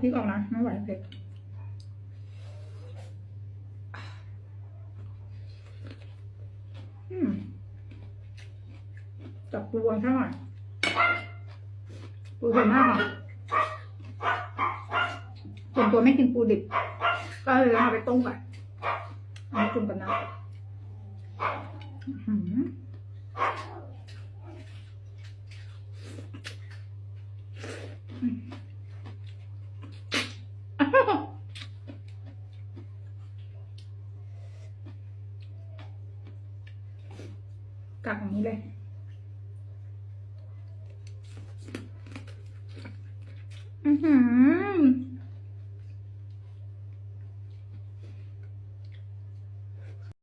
พริกออกนะไม่ไหวเผ็ดจับปูกันซะหน่อยปูเผ็ดมากอะส่วนตัวไม่กินปูดิบ ก็เลยเอาไปต้มก่อนเอาไปจุ่มกันนะอื้อหือ กักอย่างนี้เลยอือหือ